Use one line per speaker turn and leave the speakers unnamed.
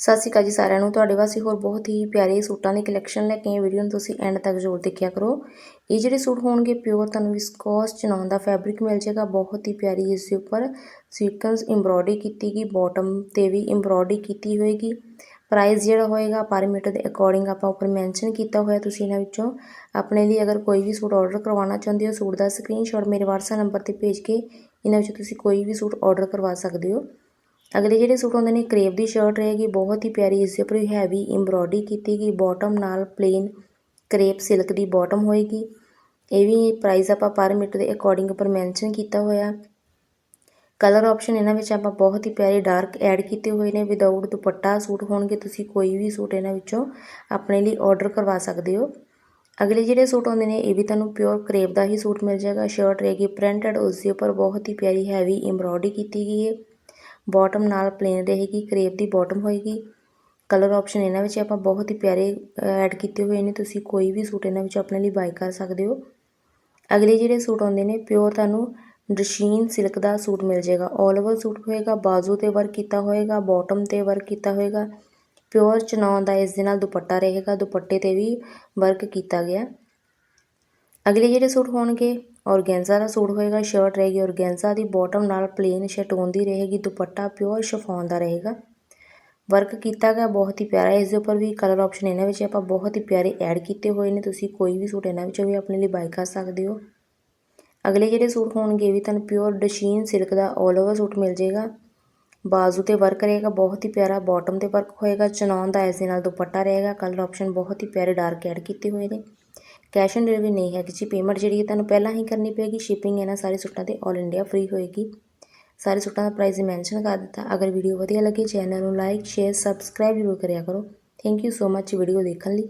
ਸਤਿ ਸ਼੍ਰੀ ਅਕਾਲ ਜੀ ਸਾਰਿਆਂ ਨੂੰ। ਤੁਹਾਡੇ ਵਾਸਤੇ ਹੋਰ ਬਹੁਤ ਹੀ ਪਿਆਰੇ ਸੂਟਾਂ ਦੀ ਕਲੈਕਸ਼ਨ ਲੈ ਕੇ ਆਏ ਵੀਡੀਓ ਨੂੰ ਤੁਸੀਂ ਐਂਡ ਤੱਕ ਜ਼ਰੂਰ ਦੇਖਿਆ ਕਰੋ। ਇਹ ਜਿਹੜੇ ਸੂਟ ਹੋਣਗੇ ਪਿਓਰ ਤੁਹਾਨੂੰ ਵਿਸਕੋਸ ਚਨਾਉਣ ਦਾ ਫੈਬਰਿਕ ਮਿਲ ਜਾਏਗਾ। ਬਹੁਤ ਹੀ ਪਿਆਰੀ ਇਸ ਦੇ ਉੱਪਰ ਸੀਕੁਐਂਸ ਐਮਬ੍ਰੋਇਡਰੀ ਕੀਤੀ ਗਈ ਬਾਟਮ ਤੇ ਵੀ ਐਮਬ੍ਰੋਇਡਰੀ ਕੀਤੀ ਹੋਏਗੀ। ਪ੍ਰਾਈਸ ਜਿਹੜਾ ਹੋਏਗਾ ਪਰ ਮੀਟਰ ਦੇ ਅਕੋਰਡਿੰਗ ਆਪਾਂ ਉੱਪਰ ਮੈਂਸ਼ਨ ਕੀਤਾ ਹੋਇਆ ਤੁਸੀਂ ਇਹਨਾਂ ਵਿੱਚੋਂ। ਆਪਣੇ ਲਈ ਅਗਰ ਕੋਈ ਵੀ ਸੂਟ ਆਰਡਰ ਕਰਵਾਉਣਾ ਚਾਹੁੰਦੇ ਹੋ, ਸੂਟ ਦਾ ਸਕਰੀਨਸ਼ਾਟ ਮੇਰੇ WhatsApp ਨੰਬਰ ਤੇ ਭੇਜ ਕੇ ਇਹਨਾਂ ਵਿੱਚੋਂ ਤੁਸੀਂ ਕੋਈ ਵੀ ਸੂਟ ਆਰਡਰ ਕਰਵਾ ਸਕਦੇ ਹੋ। ਅਗਲੇ ਜਿਹੜੇ ਸੂਟ ਹੁੰਦੇ ਨੇ, ਕਰੇਪ ਦੀ ਸ਼ਰਟ ਰਹੇਗੀ, ਬਹੁਤ ਹੀ ਪਿਆਰੀ, ਇਸ ਦੇ ਉੱਪਰ ਹੈਵੀ ਐਮਬ੍ਰੋਇਡਰੀ ਕੀਤੀ ਗਈ ਬਾਟਮ ਨਾਲ ਪਲੇਨ ਕਰੇਪ ਸਿਲਕ ਦੀ ਬਾਟਮ ਹੋਏਗੀ। ਇਹ ਵੀ ਪ੍ਰਾਈਸ ਆਪਾਂ ਪਰ ਮੀਟਰ ਦੇ ਅਕੋਰਡਿੰਗ ਉੱਪਰ ਮੈਂਸ਼ਨ ਕੀਤਾ ਹੋਇਆ। ਕਲਰ ਆਪਸ਼ਨ ਇਹਨਾਂ ਵਿੱਚ ਆਪਾਂ ਬਹੁਤ ਹੀ ਪਿਆਰੇ ਡਾਰਕ ਐਡ ਕੀਤੇ ਹੋਏ ਨੇ ਵਿਦਆਊਟ ਦੁਪੱਟਾ ਸੂਟ ਹੋਣਗੇ, ਤੁਸੀਂ ਕੋਈ ਵੀ ਸੂਟ ਇਹਨਾਂ ਵਿੱਚੋਂ ਆਪਣੇ ਲਈ ਆਰਡਰ ਕਰਵਾ ਸਕਦੇ ਹੋ। ਅਗਲੇ ਜਿਹੜੇ ਸੂਟ ਹੁੰਦੇ ਨੇ, ਇਹ ਵੀ ਤੁਹਾਨੂੰ ਪਿਓਰ ਕਰੇਪ ਦਾ ਹੀ ਸੂਟ ਮਿਲ ਜਾਏਗਾ। ਸ਼ਰਟ ਰਹੇਗੀ ਪ੍ਰਿੰਟਡ ਉਸ ਦੇ ਉੱਪਰ ਬਹੁਤ ਹੀ ਪਿਆਰੀ ਹੈਵੀ ਐਮਬ੍ਰੋਇਡਰੀ ਕੀਤੀ ਗਈ ਹੈ। ਬੋਟਮ ਨਾਲ ਪਲੇਨ ਰਹੇਗੀ ਕਰੇਪ ਦੀ ਬੋਟਮ ਹੋਏਗੀ। ਕਲਰ ਆਪਸ਼ਨ ਇਹਨਾਂ ਵਿੱਚ ਆਪਾਂ ਬਹੁਤ ਹੀ ਪਿਆਰੇ ਐਡ ਕੀਤੇ ਹੋਏ ਨੇ, ਤੁਸੀਂ ਕੋਈ ਵੀ ਸੂਟ ਇਹਨਾਂ ਵਿੱਚ ਆਪਣੇ ਲਈ ਬਾਈ ਕਰ ਸਕਦੇ ਹੋ। ਅਗਲੇ ਜਿਹੜੇ ਸੂਟ ਆਉਂਦੇ ਨੇ ਪਿਓਰ ਤੁਹਾਨੂੰ ਡਸ਼ੀਨ ਸਿਲਕ ਦਾ ਸੂਟ ਮਿਲ ਜਾਏਗਾ। 올 ਓਵਰ ਸੂਟ ਹੋਏਗਾ, ਬਾਜ਼ੂ ਤੇ ਵਰਕ ਕੀਤਾ ਹੋਏਗਾ ਬਾਟਮ ਤੇ ਵਰਕ ਕੀਤਾ ਹੋਏਗਾ। ਪਿਓਰ ਚਨੌਨ ਦਾ ਇਸ ਦੇ ਨਾਲ ਦੁਪੱਟਾ ਰਹੇਗਾ, ਦੁਪੱਟੇ ਤੇ ਵੀ ਵਰਕ ਕੀਤਾ ਗਿਆ। ਅਗਲੇ ਜਿਹੜੇ ਸੂਟ ਹੋਣਗੇ ਔਰਗੈਂਜ਼ਾ ਦਾ ਸੂਟ ਹੋਏਗਾ ਸ਼ਰਟ ਰਹੇਗੀ ਔਰਗੈਂਜ਼ਾ ਦੀ ਬਾਟਮ ਨਾਲ ਪਲੇਨ ਸ਼ਟੋਨ ਦੀ ਰਹੇਗੀ, ਦੁਪੱਟਾ ਪਿਓਰ ਸ਼ਫੋਨ ਦਾ ਰਹੇਗਾ। ਵਰਕ ਕੀਤਾ ਗਿਆ, ਬਹੁਤ ਹੀ ਪਿਆਰਾ ਇਸ ਦੇ ਉੱਪਰ ਵੀ ਕਲਰ ਆਪਸ਼ਨ ਇਹਨਾਂ ਵਿੱਚ ਆਪਾਂ ਬਹੁਤ ਹੀ ਪਿਆਰੇ ਐਡ ਕੀਤੇ ਹੋਏ ਨੇ, ਤੁਸੀਂ ਕੋਈ ਵੀ ਸੂਟ ਇਹਨਾਂ ਵਿੱਚੋਂ ਵੀ ਆਪਣੇ ਲਈ ਬਾਈ ਕਰ ਸਕਦੇ ਹੋ। ਅਗਲੇ ਜਿਹੜੇ ਸੂਟ ਹੋਣਗੇ ਵੀ ਤੁਹਾਨੂੰ ਪਿਓਰ ਡਸ਼ੀਨ ਸਿਲਕ ਦਾ 올 ਓਵਰ ਸੂਟ ਮਿਲ ਜਾਏਗਾ। ਬਾਜ਼ੂ ਤੇ ਵਰਕ ਰਹੇਗਾ, ਬਹੁਤ ਹੀ ਪਿਆਰਾ ਬਾਟਮ ਤੇ ਵਰਕ ਹੋਏਗਾ ਚਨੌਨ ਦਾ ਇਸ ਦੇ ਨਾਲ ਦੁਪੱਟਾ ਰਹੇਗਾ ਕਲਰ ਆਪਸ਼ਨ ਬਹੁਤ ਹੀ ਪਿਆਰੇ ਡਾਰਕ ਐਡ ਕੀਤੇ ਹੋਏ ਨੇ। ਕੈਸ਼ ਔਨ ਡਿਲੀਵਰੀ ਨਹੀਂ ਹੈ ਕਿਸੇ ਪੇਮੈਂਟ ਜਿਹੜੀ ਹੈ ਤੁਹਾਨੂੰ ਪਹਿਲਾਂ ਹੀ ਕਰਨੀ ਪਏਗੀ। ਸ਼ਿਪਿੰਗ ਇਹਨਾਂ ਸਾਰੇ ਸੂਟਾਂ ਤੇ 올 ਇੰਡੀਆ ਫ੍ਰੀ ਹੋਏਗੀ। ਸਾਰੇ ਸੂਟਾਂ ਦਾ ਪ੍ਰਾਈਸ ਮੈਂਸ਼ਨ ਕਰ ਦਿੱਤਾ। ਅਗਰ ਵੀਡੀਓ ਵਧੀਆ ਲੱਗੇ ਚੈਨਲ ਨੂੰ ਲਾਈਕ ਸ਼ੇਅਰ ਸਬਸਕ੍ਰਾਈਬ ਜ਼ਰੂਰ ਕਰਿਆ ਕਰੋ। Thank you so much video ਦੇਖਣ ਲਈ।